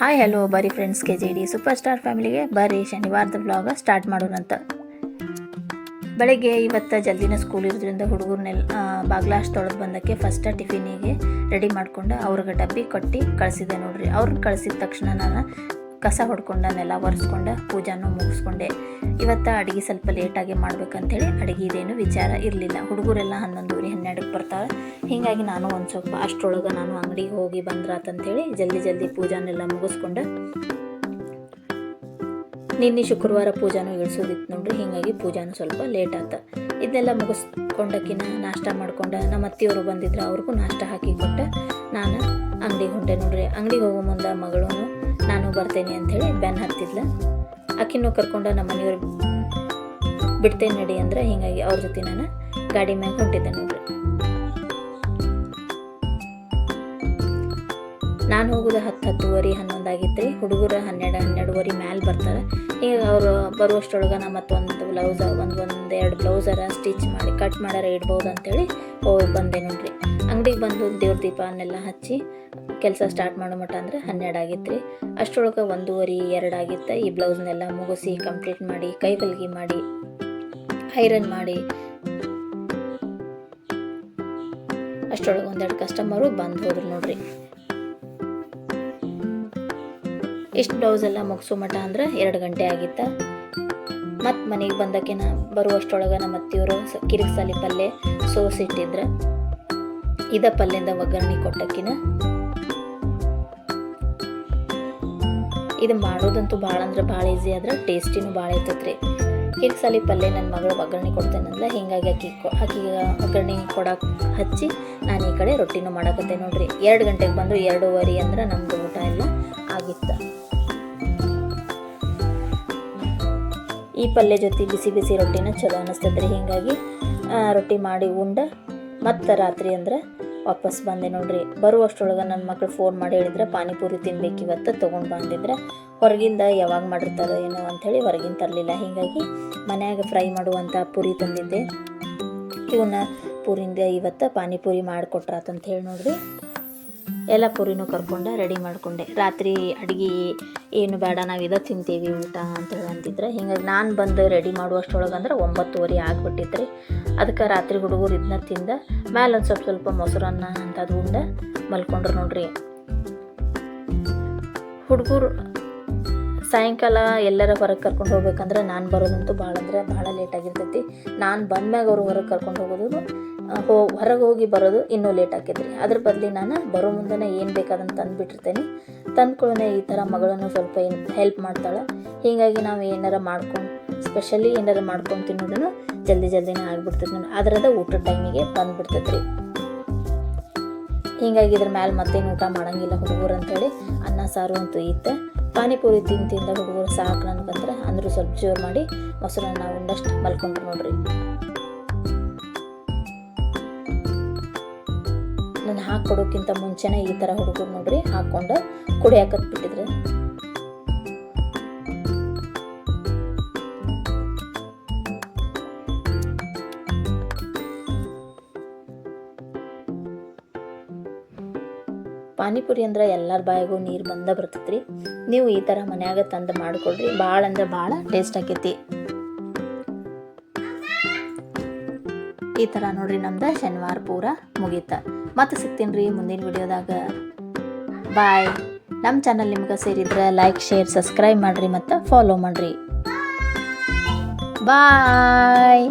Hi hello ಬರೀ friends K G D super star ಫ್ಯಾಮಿಲಿಗೆ ಬರೀ ಶನಿವಾರದ ಬ್ಲಾಗ್ ಸ್ಟಾರ್ಟ್ ಮಾಡೋಣಂತ. ಬೆಳಗ್ಗೆ ಇವತ್ತು ಜಲ್ದಿನ ಸ್ಕೂಲ್ ಇರೋದ್ರಿಂದ ಹುಡುಗರನ್ನೆಲ್ಲ ಬಾಗ್ಲಾಶ್ ತೊಳೆದು ಬಂದಕ್ಕೆ ಫಸ್ಟ್ ಟಿಫಿನಿಗೆ ರೆಡಿ ಮಾಡಿಕೊಂಡು ಅವ್ರಿಗೆ ಡಬ್ಬಿ ಕೊಟ್ಟು ಕಳಿಸಿದೆ ನೋಡ್ರಿ. ಅವ್ರನ್ನ ಕಳಿಸಿದ ತಕ್ಷಣ ನಾನು ಕಸ ಹೊಡ್ಕೊಂಡ, ನೆಲ ಒರೆಸ್ಕೊಂಡ, ಪೂಜಾನು ಮುಗಿಸ್ಕೊಂಡೆ. ಇವತ್ತು ಅಡುಗೆ ಸ್ವಲ್ಪ ಲೇಟಾಗಿ ಮಾಡ್ಬೇಕಂತೇಳಿ ಅಡುಗೆದೇನು ವಿಚಾರ ಇರಲಿಲ್ಲ. ಹುಡುಗರೆಲ್ಲ ಹನ್ನೊಂದುವರೆ ಹನ್ನೆರಡಕ್ಕೆ ಬರ್ತಾವೆ ಹೀಗಾಗಿ ನಾನು ಒಂದು ಸ್ವಲ್ಪ ಅಷ್ಟರೊಳಗೆ ನಾನು ಅಂಗಡಿಗೆ ಹೋಗಿ ಬಂದ್ರಾತಂಥೇಳಿ ಜಲ್ದಿ ಜಲ್ದಿ ಪೂಜಾನೆಲ್ಲ ಮುಗಿಸ್ಕೊಂಡು. ನಿನ್ನೆ ಶುಕ್ರವಾರ ಪೂಜಾನು ಇಳಿಸೋದಿತ್ತು ನೋಡ್ರಿ, ಹೀಗಾಗಿ ಪೂಜಾನು ಸ್ವಲ್ಪ ಲೇಟ್ ಆತ. ಇದನ್ನೆಲ್ಲ ಮುಗಿಸ್ಕೊಂಡಕ್ಕಿನ ನಾಷ್ಟ ಮಾಡ್ಕೊಂಡು. ನಮ್ಮ ಅತ್ತಿಯವರು ಬಂದಿದ್ರು ಅವ್ರಿಗೂ ನಾಷ್ಟ ಹಾಕಿ ಕೊಟ್ಟ. ನಾನು ಅಂಗಡಿಗೆ ಹೊಂಟೆ ನೋಡ್ರಿ. ಅಂಗಡಿಗೆ ಹೋಗೋ ಮುಂದೆ ಮಗಳು ನಾನು ಬರ್ತೇನೆ ಅಂಥೇಳಿ ಬ್ಯಾನ್ ಹತ್ತಿದ್ಲ. ಆಕಿನೂ ಕರ್ಕೊಂಡು ನಮ್ಮ ಮನೆಯವ್ರು ಬಿಡ್ತೇನೆ ನಡಿ ಅಂದ್ರೆ ಹೀಗಾಗಿ ಅವ್ರ ಜೊತೆ ನಾನು ಗಾಡಿ ಮ್ಯಾಗ ಹೊಂಟಿದ್ದೆ ನೋಡ್ರಿ. ನಾನು ಹೋಗೋದು ಹತ್ತು ಹತ್ತುವರೆ ಹನ್ನೊಂದು ಆಗಿತ್ತು ರೀ ಹುಡುಗರು ಹನ್ನೆರಡು ಹನ್ನೆರಡುವರೆ ಮ್ಯಾಲೆ ಬರ್ತಾರೆ. ಈಗ ಅವರು ಬರುವಷ್ಟರೊಳಗೆ ನಾ ಮತ್ತೊಂದು ಬ್ಲೌಸ ಒಂದು ಒಂದು ಎರಡು ಬ್ಲೌಸರ ಸ್ಟಿಚ್ ಮಾಡಿ ಕಟ್ ಮಾಡಾರ ಇಡ್ಬೋದು ಅಂತೇಳಿ ಹೋಗಿ ಬಂದೆ ನೋಡ್ರಿ. ಅಂಗಡಿಗೆ ಬಂದು ದೇವ್ರ ದೀಪನೆಲ್ಲ ಹಚ್ಚಿ ಕೆಲಸ ಸ್ಟಾರ್ಟ್ ಮಾಡೋ ಮಟ್ಟ ಅಂದ್ರೆ ಹನ್ನೆರಡು ಆಗಿತ್ತು ರೀ ಅಷ್ಟರೊಳಗೆ ಒಂದೂವರೆ ಎರಡು ಆಗಿತ್ತು, ಈ ಬ್ಲೌಸ್ನೆಲ್ಲ ಮುಗಿಸಿ ಕಂಪ್ಲೀಟ್ ಮಾಡಿ, ಕೈ ಹೊಲಿಗೆ ಮಾಡಿ, ಐರನ್ ಮಾಡಿ ಅಷ್ಟರೊಳಗೆ ಒಂದೆರಡು ಕಸ್ಟಮರು ಬಂದು ಹೋದ್ರು ನೋಡ್ರಿ. ಇಷ್ಟು ಬ್ಲೌಸ್ ಎಲ್ಲ ಮುಗಿಸೋ ಮಠ ಅಂದ್ರೆ ಎರಡು ಗಂಟೆ ಆಗಿತ್ತ. ಮತ್ತು ಮನೆಗೆ ಬಂದಕ್ಕೆ ನಾ ಬರುವಷ್ಟೊಳಗೆ ನಮ್ಮ ಅತ್ತಿಯವರು ಸ ಕಿರಿಕ್ಸಾಲಿ ಪಲ್ಯ ಸೋಸಿಟ್ಟಿದ್ರೆ ಇದ ಪಲ್ಯದ ಒಗ್ಗರಣೆ ಕೊಟ್ಟಕ್ಕಿನ ಇದು ಮಾಡೋದಂತೂ ಭಾಳ ಅಂದ್ರೆ ಭಾಳ ಈಸಿ ಆದ್ರೆ ಟೇಸ್ಟಿನೂ ಭಾಳ ಇರ್ತೈತ್ರಿ. ಕಿರಿಕ್ ಸಾಲಿ ಪಲ್ಯ ನನ್ನ ಮಗಳು ಒಗ್ಗರಣೆ ಕೊಡ್ತೇನಂದ್ರೆ ಹಿಂಗಾಗಿ ಅಕ್ಕಿ ಕೊ ಆಕಿಗೆ ಒಗ್ಗರಣೆ ಕೊಡಕ್ಕೆ ಹಚ್ಚಿ ನಾನು ಈ ಕಡೆ ರೊಟ್ಟಿನೂ ಮಾಡಕತ್ತೆ ನೋಡ್ರಿ. ಎರಡು ಗಂಟೆಗೆ ಬಂದು ಎರಡೂವರೆ ಅಂದ್ರೆ ನಮ್ಮದು ಊಟ ಎಲ್ಲ ಆಗಿತ್ತು. ಈ ಪಲ್ಯ ಜೊತೆ ಬಿಸಿ ಬಿಸಿ ರೊಟ್ಟಿನ ಚಲೋ ಅನ್ನಿಸ್ತದ್ರಿ ಹೀಗಾಗಿ ರೊಟ್ಟಿ ಮಾಡಿ ಉಂಡ ಮತ್ತು ರಾತ್ರಿ ಅಂದ್ರೆ ವಾಪಸ್ ಬಂದೆ ನೋಡ್ರಿ. ಬರುವಷ್ಟರೊಳಗೆ ನನ್ನ ಮಕ್ಳು ಫೋನ್ ಮಾಡಿ ಹೇಳಿದ್ರೆ, ಪಾನಿಪುರಿ ತಿನ್ಬೇಕು ಇವತ್ತು ತೊಗೊಂಡು ಬಂದಿದ್ರೆ. ಹೊರಗಿಂದ ಯಾವಾಗ ಮಾಡಿರ್ತಾರೋ ಏನೋ ಅಂಥೇಳಿ ಹೊರಗಿಂದ ತರಲಿಲ್ಲ. ಹೀಗಾಗಿ ಮನೆಯಾಗ ಫ್ರೈ ಮಾಡುವಂಥ ಪುರಿ ತಂದಿದ್ದೆ. ಇವನ್ನ ಪೂರಿಂದ ಇವತ್ತು ಪಾನಿಪುರಿ ಮಾಡಿಕೊಟ್ರಾತಂತ ಹೇಳಿ ನೋಡ್ರಿ. ಎಲ್ಲ ಪೂರಿನೂ ಕರ್ಕೊಂಡೆ ರೆಡಿ ಮಾಡಿಕೊಂಡೆ. ರಾತ್ರಿ ಅಡುಗೆ ಏನು ಬೇಡ, ನಾವು ಇದ ತಿಂತೀವಿ ಊಟ ಅಂತೇಳಿ ಅಂತಿದ್ರೆ ಹಿಂಗಾಗಿ ನಾನು ಬಂದು ರೆಡಿ ಮಾಡುವಷ್ಟೊಳಗೆ ಅಂದ್ರೆ ಒಂಬತ್ತುವರೆ ಆಗಿಬಿಟ್ಟಿತ್ತು ಅದಕ್ಕೆ ರಾತ್ರಿ ಹುಡುಗರು ಇದನ್ನ ತಿಂದ, ಮ್ಯಾಲೆ ಒಂದು ಸ್ವಲ್ಪ ಸ್ವಲ್ಪ ಮೊಸರನ್ನ ಅಂಥದ್ದು ಉಂಡ ಮಲ್ಕೊಂಡ್ರು ನೋಡ್ರಿ. ಹುಡುಗರು ಸಾಯಂಕಾಲ ಎಲ್ಲರ ಹೊರಗೆ ಕರ್ಕೊಂಡು ಹೋಗ್ಬೇಕಂದ್ರೆ ನಾನು ಬರೋದಂತೂ ಭಾಳ ಅಂದ್ರೆ ಭಾಳ ಲೇಟಾಗಿರ್ತೈತಿ ನಾನು ಬಂದ್ಮ್ಯಾಗ ಅವ್ರು ಹೊರಗೆ ಕರ್ಕೊಂಡು ಹೋಗೋದು ಹೋ ಹೊರಗೆ ಹೋಗಿ ಬರೋದು ಇನ್ನೂ ಲೇಟ್ ಆಕೈತ್ರಿ. ಅದ್ರ ಬದಲಿ ನಾನು ಬರೋ ಮುಂದೆ ಏನು ಬೇಕಾದಂತ ತಂದುಬಿಟ್ಟಿರ್ತೇನೆ. ತಂದ್ಕೊಳ್ಳೆ ಈ ಥರ ಮಗಳನ್ನು ಸ್ವಲ್ಪ ಏನು ಹೆಲ್ಪ್ ಮಾಡ್ತಾಳೆ. ಹೀಗಾಗಿ ನಾವು ಏನಾರ ಮಾಡ್ಕೊಂಡು ಸ್ಪೆಷಲಿ ಏನಾರ ಮಾಡ್ಕೊಂಡು ತಿನ್ನೋದನ್ನು ಜಲ್ದಿ ಜಲ್ದಿನೇ ಆಗಿಬಿಡ್ತೈತೆ ನಾನು ಅದರದ ಊಟದ ಟೈಮಿಗೆ ಬಂದುಬಿಡ್ತೈತ್ರಿ. ಹೀಗಾಗಿ ಇದ್ರ ಮ್ಯಾಲೆ ಮತ್ತೇನು ಊಟ ಮಾಡೋಂಗಿಲ್ಲ ಹುಡುಗರು ಅಂತೇಳಿ ಅನ್ನ, ಸಾರು ಅಂತೂ ಇತ್ತು. ಪಾನಿಪುರಿ ತಿಂದು ತಿಂದ ಹುಡುಗರು ಸಾಕು ನನಗಂದ್ರೆ ಅಂದರೂ ಸ್ವಲ್ಪ ಜೋರು ಮಾಡಿ ಮೊಸರನ್ನ ಒಂದಷ್ಟು ಮಲ್ಕೊಂಡ್ರು ನೋಡ್ರಿ. ಹಾಕ್ಕೊಡೋಕ್ಕಿಂತ ಮುಂಚೆನೇ ಈ ಥರ ಹುಡುಗರು ನೋಡ್ರಿ, ಹಾಕ್ಕೊಂಡು ಕುಡಿಯಾಕತ್ ಬಿಟ್ಟಿದ್ರು. ಪಾನಿಪುರಿ ಅಂದ್ರೆ ಎಲ್ಲರ ಬಾಯಿಗೂ ನೀರು ಬಂದ ಬರ್ತೈತ್ರಿ. ನೀವು ಈ ಥರ ಮನ್ಯಾಗ ತಂದು ಮಾಡಿಕೊಡ್ರಿ ಭಾಳ ಅಂದ್ರೆ ಭಾಳ ಟೇಸ್ಟ್ ಆಕೈತಿ. ಈ ಥರ ನೋಡ್ರಿ ನಮ್ದು ಶನಿವಾರ ಪೂರ ಮುಗೀತ. ಮತ್ತೆ ಸಿಗ್ತೀನಿ ರೀ ಮುಂದಿನ ವಿಡಿಯೋದಾಗ. ಬಾಯ್ ನಮ್ಮ ಚಾನಲ್ ನಿಮ್ಗೆ ಸೇರಿದ್ರೆ ಲೈಕ್ ಶೇರ್ ಸಬ್ಸ್ಕ್ರೈಬ್ ಮಾಡಿರಿ ಮತ್ತು ಫಾಲೋ ಮಾಡಿರಿ. ಬಾಯ್